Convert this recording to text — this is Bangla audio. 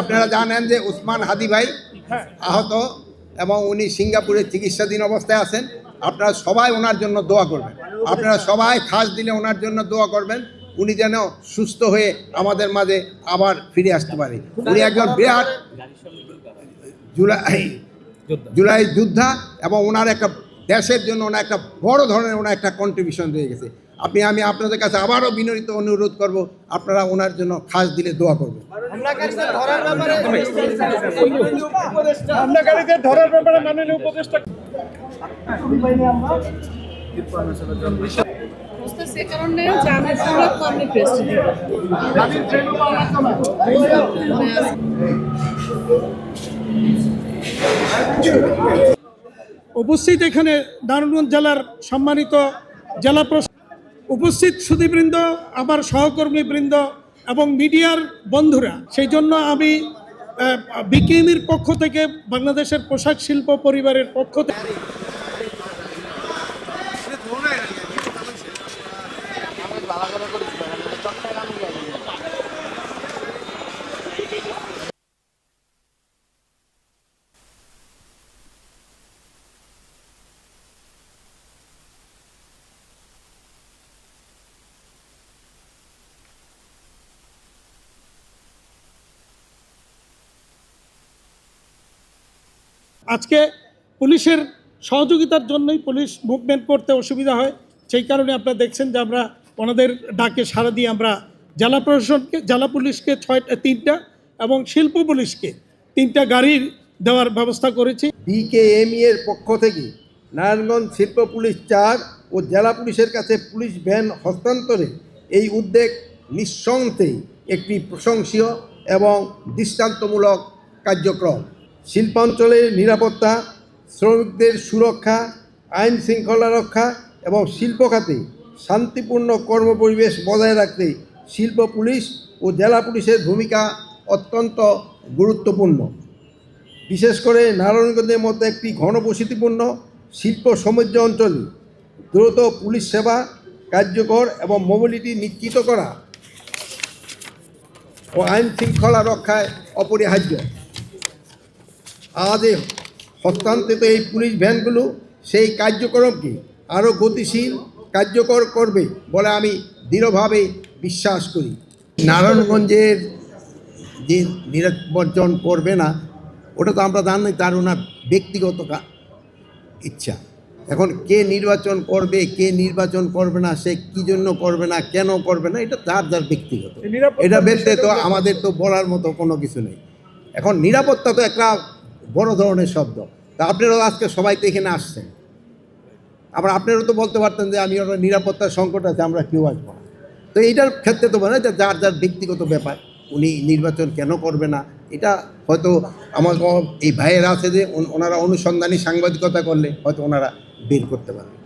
আপনারা জানেন যে উসমান হাদি ভাই আহত এবং উনি সিঙ্গাপুরে চিকিৎসাধীন অবস্থায় আছেন। আপনারা সবাই ওনার জন্য দোয়া করবেন। আপনারা সবাই খাস দিলে ওনার জন্য দোয়া করবেন। উনি যেন সুস্থ হয়ে আমাদের মাঝে আবার ফিরে আসতে পারে। উনি একজন বিরাট জুলাই জুলাই যোদ্ধা এবং ওনার একটা দেশের জন্য ওনার একটা বড় ধরনের ওনার একটা কন্ট্রিবিউশন রয়ে গেছে। আপনি আমি আপনাদের কাছে আবারও বিনয়িত অনুরোধ করব আপনারা ওনার জন্য খাস দিলে দোয়া করবেন। উপস্থিত এখানে নারায়ণগঞ্জ জেলার সম্মানিত জেলা প্রশাসক উপস্থিত সুদীবৃন্দ আমার সহকর্মীবৃন্দ এবং মিডিয়ার বন্ধুরা। সেই জন্য আমি বিকেএমির পক্ষ থেকে বাংলাদেশের পোশাক শিল্প পরিবারের পক্ষ থেকে আজকে পুলিশের সহযোগিতার জন্যই পুলিশ মুভমেন্ট করতে অসুবিধা হয়। সেই কারণে আপনারা দেখছেন যে আমরা ওনাদের ডাকে সাড়া দিয়ে আমরা জেলা প্রশাসনকে, জেলা পুলিশকে ছয়টা তিনটা এবং শিল্প পুলিশকে তিনটা গাড়ির দেওয়ার ব্যবস্থা করেছি। বিকেএমই এর পক্ষ থেকে নারায়ণগঞ্জ শিল্প পুলিশ চার ও জেলা পুলিশের কাছে পুলিশ ভ্যান হস্তান্তরে এই উদ্যোগ নিঃসন্দেহে একটি প্রশংসীয় এবং দৃষ্টান্তমূলক কার্যক্রম। শিল্পাঞ্চলের নিরাপত্তা, শ্রমিকদের সুরক্ষা, আইন শৃঙ্খলা রক্ষা এবং শিল্প খাতে শান্তিপূর্ণ কর্মপরিবেশ বজায় রাখতে শিল্প পুলিশ ও জেলা পুলিশের ভূমিকা অত্যন্ত গুরুত্বপূর্ণ। বিশেষ করে নারায়ণগঞ্জের মতো একটি ঘনবসতিপূর্ণ শিল্প সমৃদ্ধ অঞ্চলে দ্রুত পুলিশ সেবা কার্যকর এবং মোবিলিটি নিশ্চিত করা ও আইন শৃঙ্খলা রক্ষায় অপরিহার্য। আজ হস্তান্তরিত এই পুলিশ ভ্যানগুলো সেই কার্যক্রমকে আরও গতিশীল কার্যকর করবে বলে আমি দৃঢ়ভাবে বিশ্বাস করি। নারায়ণগঞ্জের যে নির্বাচন করবে না ওটা তো আমরা জানি তার ওনার ব্যক্তিগত ইচ্ছা। এখন কে নির্বাচন করবে কে নির্বাচন করবে না সে কি জন্য করবে না কেন করবে না এটা তার যার ব্যক্তিগত। এটা ব্যক্তি তো আমাদের তো বলার মতো কোনো কিছু নেই। এখন নিরাপত্তা তো একটা বড় ধরনের শব্দ। তা আপনারাও আজকে সবাই তো এখানে আসছেন। আবার আপনারও তো বলতে পারতেন যে আমি ওরা নিরাপত্তার সংকট আছে, আমরা কেউ আসব না। তো এইটার ক্ষেত্রে তো মানে যে যার যার ব্যক্তিগত ব্যাপার, উনি নির্বাচন কেন করবে না? এটা হয়তো আমার এই ভাইয়েরা আছে যে ওনারা অনুসন্ধানী সাংবাদিকতা করলে হয়তো ওনারা বের করতে পারবে।